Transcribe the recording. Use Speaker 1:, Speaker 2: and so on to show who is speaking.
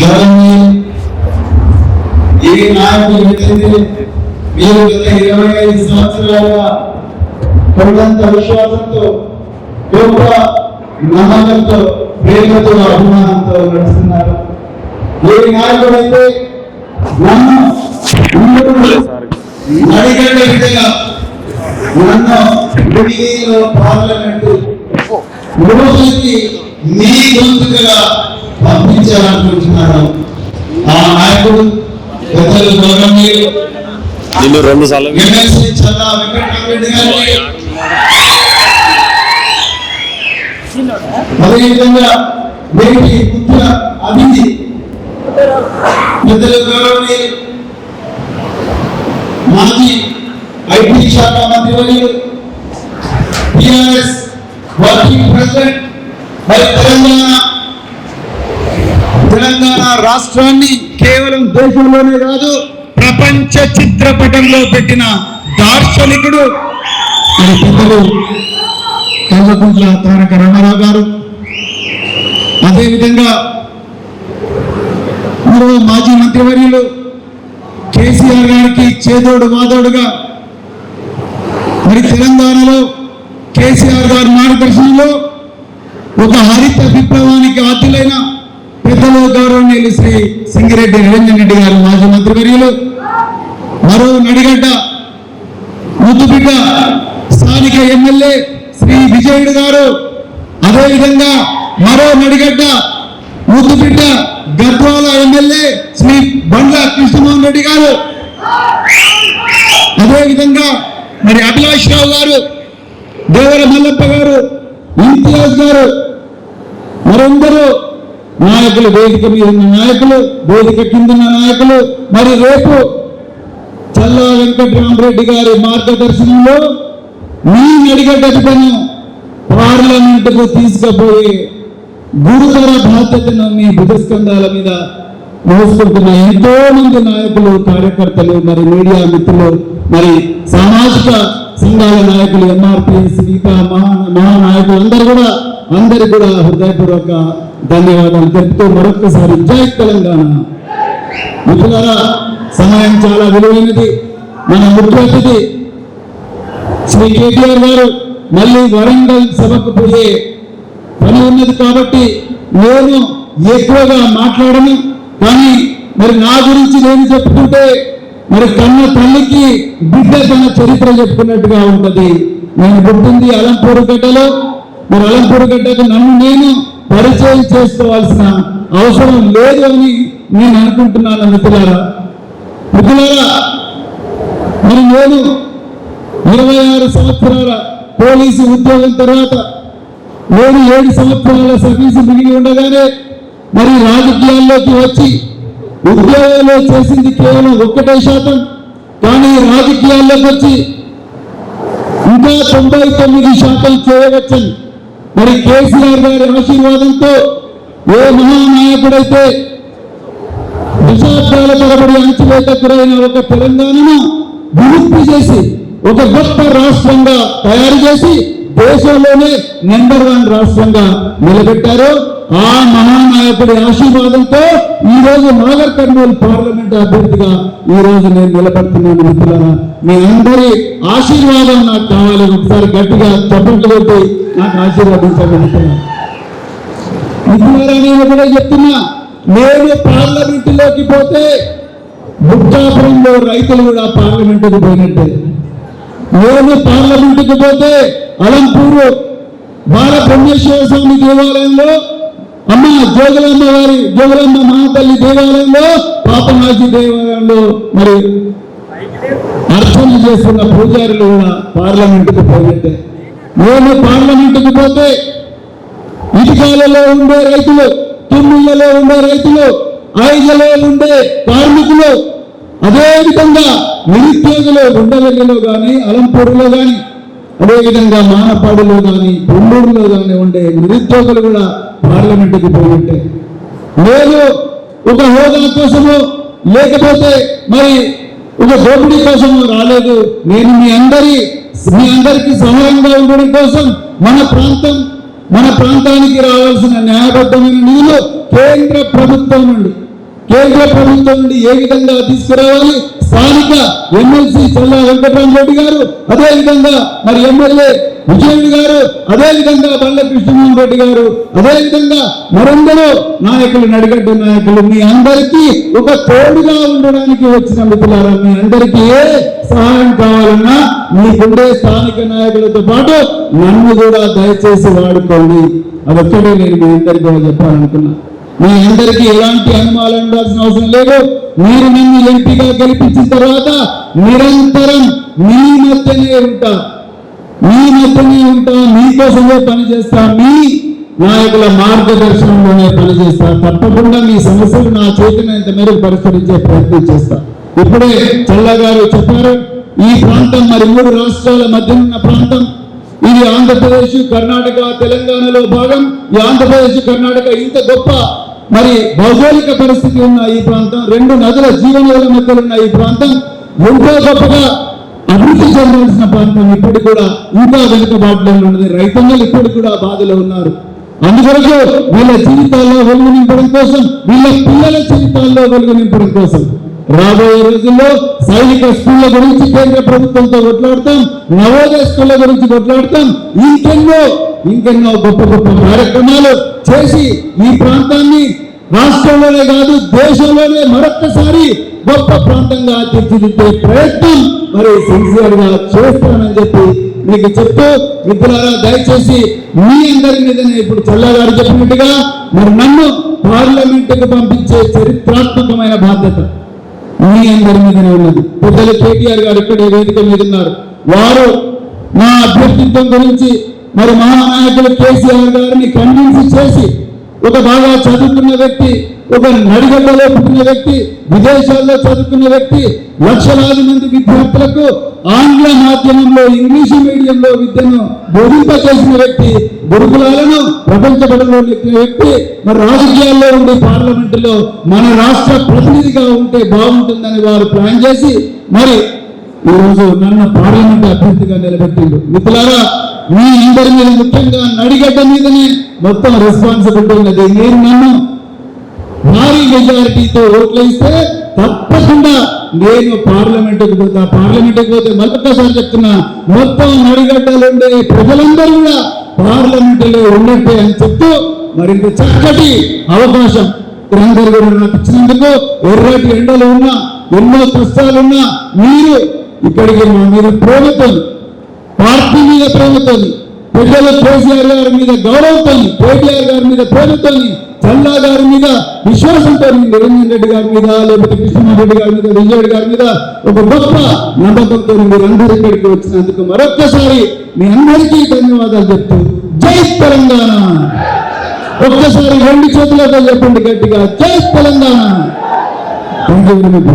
Speaker 1: Government ఏ నాయకులు పెట్టింది మీరు గత ఇరవై ఐదు సంవత్సరాలుగా కొండంత విశ్వాసంతో గొప్ప నమ్మకంతో ప్రేమతో అభిమానంతో నడుస్తున్నారు. ఏ నాయకుడైతే నన్ను ఉన్నప్పుడు విధంగా నన్ను ఢిల్లీలో పార్లమెంటు మీ గొంతుగా పంపించాలనుకుంటున్నాను. ఆ నాయకుడు పెద్దలు గౌరవనీయులు
Speaker 2: నిన్ను రెండు సార్లు
Speaker 1: ఎమ్మెల్సీ చల్లా వెంకటరామరెడ్డి గారిని అదేవిధంగా నేటి ముఖ్య అతిథి పెద్దలు గౌరవనీయులు మాజీ ఐటీ శాఖ మంత్రివర్యులు టిఆర్ఎస్ వర్కింగ్ ప్రెసిడెంట్ మరి తెలంగాణ తెలంగాణ రాష్ట్రాన్ని కేవలం దేశంలోనే కాదు ప్రపంచ చిత్రపటంలో పెట్టిన దార్శనికుడు పెద్దలు కల్వకుంట్ల తారక రామారావు గారు. అదేవిధంగా మరో మాజీ మంత్రివర్యులు కేసీఆర్ గారికి చేదోడు వాదోడుగా మరి తెలంగాణలో కేసీఆర్ గారి మార్గదర్శనంలో ఒక హరిత విప్లవానికి ఆతులైన పెద్దలు గౌరవనీయులు శ్రీ సింగిరెడ్డి నిరంజన్ రెడ్డి గారు మాజీ మంత్రివర్యులు మరో నడిగడ్డ ముద్దుబిడ్డ స్థానిక ఎమ్మెల్యే శ్రీ విజయుడు గారు అదేవిధంగా మరో నడిగడ్డ ముద్దుబిడ్డ గద్వాల ఎమ్మెల్యే శ్రీ బండ్ల కృష్ణమోహన్ రెడ్డి గారు. అదేవిధంగా మరి అభిలాష్ రావు గారు దేవర మల్లప్ప గారు ఇంతియాజ్ గారు మరందరూ నాయకులు వేదిక మీద ఉన్న నాయకులు వేదిక కింద నాయకులు మరి రేపు చల్లా వెంకటరామరెడ్డి గారి మార్గదర్శనంలో మేము అడిగేటట్టు బిడ్డను పార్లమెంటుకు తీసుకుపోయి గురుతర బాధ్యతను మీ భుజస్కంధాల మీద మోసుకుంటున్న ఎంతో మంది నాయకులు కార్యకర్తలు మరి మీడియా మిత్రులు మరి సామాజిక సంఘాల నాయకులు ఎంఆర్పిఎస్ సీత మహా మహానాయకులు అందరు కూడా అందరు కూడా హృదయపూర్వక ధన్యవాదాలు తెలుపుతూ మరొక్కసారి జై తెలంగాణ. మిత్రులారా సహాయం చాలా విలువైనది. మన ముఖ్య అతిథి శ్రీ కేటీఆర్ గారు మళ్ళీ వరంగల్ సభకు పోయే పని ఉన్నది కాబట్టి నేను ఎక్కువగా మాట్లాడను. కానీ మరి నా గురించి నేను చెప్పుకుంటే మరి కన్న తల్లికి బిడ్డ తన చరిత్ర చెప్పుకున్నట్టుగా ఉంటుంది. నేను పుట్టింది అలంపూరు గడ్డలో. మరి అలంపూరు గడ్డకు నన్ను నేను పరిచయం చేసుకోవాల్సిన అవసరం లేదు అని నేను అనుకుంటున్నాను మిత్రులారా. మిత్రులారా మరి నేను ఇరవై ఆరు సంవత్సరాల పోలీసు ఉద్యోగం తర్వాత నేను ఏడు సంవత్సరాల సర్వీసు మిగిలి ఉండగానే మరి రాజకీయాల్లోకి వచ్చి ఉద్యోగాలు చేసింది కేవలం ఒక్కటే శాతం. కానీ రాజకీయాల్లోకి వచ్చి ఇంకా తొంభై తొమ్మిది శాతం చేయవచ్చని మరి కేసీఆర్ గారి ఆశీర్వాదంతో ఏ మహానాయకుడైతే దశాబ్దాల తరబడి అణచివేత గురైన ఒక తెలంగాణను విముక్తి చేసి ఒక గొప్ప రాష్ట్రంగా తయారు చేసి దేశంలోనే నెంబర్ వన్ రాష్ట్రంగా నిలబెట్టారు ఆ మహానాయకుడి ఆశీర్వాదంతో ఈ రోజు నాగర్ కర్నూలు పార్లమెంట్ అభ్యర్థిగా ఈ రోజు నేను నిలబడుతున్నాను మిత్రులారా. మీ అందరి ఆశీర్వాదం నాకు కావాలి ఒకసారి గట్టిగా చప్పట్లు కొట్టి నాకు ఆశీర్వాదించాలి మిత్రులారా. మిత్రులారా నేను కూడా చెప్తున్నా. నేను పార్లమెంటులోకి పోతే బుక్కాపురంలో రైతులు కూడా పార్లమెంటుకు పోయినట్టే. నేను పార్లమెంటుకు పోతే అలంపూరు బాల బ్రహ్మేశ్వర స్వామి దేవాలయంలో అమ్మ జోగులమ్మ వారి జోగులమ్మ మహాతల్లి దేవాలయంలో పాపనాజీ దేవాలయంలో మరి అర్చనలు చేస్తున్న పూజారులు కూడా పార్లమెంటుకు పోయినట్టే నేను పార్లమెంటుకు పోతే ఇటుకాలలో ఉండే రైతులు తుమ్మిళ్ళలో ఉండే రైతులు ఆయుధలో ఉండే కార్మికులు అదేవిధంగా నిరుద్యోగులు ఉండవల్లిలో కానీ అలంపూరులో కానీ అదేవిధంగా మానపాడులో కానీ పొండూరులో కానీ ఉండే నిరుద్యోగులు కూడా పార్లమెంటుకి పోయింటే. లేదు ఒక హోదా కోసము లేకపోతే మరి ఒక దోపిడీ కోసము రాలేదు. నేను మీ అందరి మీ అందరికీ సహాయంగా ఉండడం కోసం మన ప్రాంతం మన ప్రాంతానికి రావాల్సిన న్యాయబద్ధమైన నిధులు కేంద్ర ప్రభుత్వం నుండి కేంద్ర ప్రభుత్వం నుండి ఏ విధంగా తీసుకురావాలి? స్థానిక ఎమ్మెల్సీ చల్లా వెంకటరామరెడ్డి గారు అదే విధంగా మరి ఎమ్మెల్యే విజయుడు గారు అదే విధంగా బండ్ల కృష్ణమోహన్ రెడ్డి గారు అదే విధంగా మరెందరో నాయకులు నడిగడ్డ నాయకులు మీ అందరికీ ఒక తోడుగా ఉండడానికి వచ్చిన మిత్రులారా మీ అందరికీ ఏ సహాయం కావాలన్నా మీకుండే స్థానిక నాయకులతో పాటు నన్ను కూడా దయచేసి వాడుకోండి. అదొక్కడే నేను మీ అందరికీ చెప్పాలనుకున్నా. మీ అందరికీ ఎలాంటి అనుమానాలు ఉండాల్సిన అవసరం లేదు. మీరు నన్ను ఎంపీగా గెలిపించిన తర్వాత నిరంతరం మీ మధ్యనే ఉంటా. మీ మధ్యనే ఉంటా మీకోసమే పనిచేస్తా మీ నాయకుల మార్గదర్శనంలోనే పనిచేస్తా. తప్పకుండా మీ సమస్యలు నా చేతినంత మేరకు పరిష్కరించే ప్రయత్నం చేస్తా. ఇప్పుడే చల్లగారు చెప్పారు ఈ ప్రాంతం మరి మూడు రాష్ట్రాల మధ్య ఉన్న ప్రాంతం. ఇది ఆంధ్రప్రదేశ్ కర్ణాటక తెలంగాణలో భాగం. ఈ ఆంధ్రప్రదేశ్ కర్ణాటక ఇంత గొప్ప మరి భౌగోళిక పరిస్థితి ఉన్న ఈ ప్రాంతం రెండు నదుల జీవనదుల మధ్యలో ఉన్న ఈ ప్రాంతం ఎంతో గొప్పగా అభివృద్ధి చెందాల్సిన ప్రాంతం ఇప్పటికి కూడా ఇంకా వెనుకబాటులో ఉన్నది. రైతన్నలు ఇప్పటికి కూడా బాధలో ఉన్నారు. అందుకొరకు వీళ్ళ జీవితాల్లో వెలుగు నింపడం కోసం వీళ్ళ పిల్లల జీవితాల్లో వెలుగు నింపడం కోసం రాబోయే రోజుల్లో సైనిక స్కూళ్ళ గురించి కేంద్ర ప్రభుత్వంతో కొట్లాడతాం నవోదయ స్కూళ్ళ గురించి కొట్లాడతాం ఇంకెన్నో ఇంకెన్నో గొప్ప గొప్ప కార్యక్రమాలు చేసి ఈ ప్రాంతాన్ని రాష్ట్రంలోనే కాదు దేశంలోనే మరొక్కసారి గొప్ప ప్రాంతంగా తీర్చిదిద్దే ప్రయత్నం మరి సిన్సియర్గా చేస్తానని చెప్పి మీకు చెప్తూ మిత్రులారా దయచేసి మీ అందరి మీదనే ఇప్పుడు చల్లగారు చెప్పినట్టుగా మరి నన్ను పార్లమెంటుకు పంపించే చరిత్రాత్మకమైన బాధ్యత మీ అందరి మీదనే ఉన్నది. పెద్దలు కేటీఆర్ గారు ఇక్కడే వేదిక మీద ఉన్నారు. వారు నా అభ్యర్థిత్వం గురించి మరి మహానాయకులు కేసీఆర్ గారిని కన్విన్స్ చేసి ఒక బాగా చదువుకున్న వ్యక్తి ఒక నడిగడ్డలో పుట్టిన వ్యక్తి విదేశాల్లో చదువుకున్న వ్యక్తి లక్షలాది మంది విద్యార్థులకు ఆంగ్ల మాధ్యమంలో ఇంగ్లీషు మీడియంలో విద్యను బోధింపచేసిన వ్యక్తి గురుకులాలను ప్రపంచపడంలో నెట్టిన వ్యక్తి మరి రాజకీయాల్లో ఉండి పార్లమెంటులో మన రాష్ట్ర ప్రతినిధిగా ఉంటే బాగుంటుందని వారు ప్లాన్ చేసి మరి ఈరోజు నన్ను పార్లమెంట్ అభ్యర్థిగా నిలబెట్టిండు. మిత్రులారా మీ అందరి మీద ముఖ్యంగా నడిగడ్డ మీదనే మొత్తం రెస్పాన్సిబిలిటీ ఉన్నది. నేను నన్ను భారీ మెజారిటీతో ఓట్లు ఇస్తే తప్పకుండా నేను పార్లమెంటుకు పోతా. పార్లమెంటుకు పోతే మరొకసారి చెప్తున్నా మొత్తం నడిగడ్డలు ఉండే ప్రజలందరూ కూడా పార్లమెంటులో ఉన్నట్టే అని చెప్తూ మరింత చక్కటి అవకాశం అందరూ కూడా నాకు ఇచ్చినందుకు ఎర్రటి ఎండలు ఉన్నా ఎన్నో కష్టాలున్నా మీరు ఇక్కడికి మా మీద ప్రేమతో పార్టీ మీద ప్రేమతో పెద్దలు కేసీఆర్ గారి మీద గౌరవంతో కేటీఆర్ గారి మీద ప్రేమతో చల్లా గారి మీద విశ్వాసంతో నిరంజన్ రెడ్డి గారి మీద లేకపోతే కృష్ణారెడ్డి రెడ్డి గారి మీద విజయరెడ్డి గారి మీద ఒక గొప్ప నమ్మకంతో మీరందరూ ఇక్కడికి వచ్చినందుకు మరొక్కసారి మీ అందరికీ ధన్యవాదాలు చెప్తూ జై తెలంగాణ. ఒక్కసారి రెండు చేతులతో చెప్పండి గట్టిగా జై తెలంగాణ.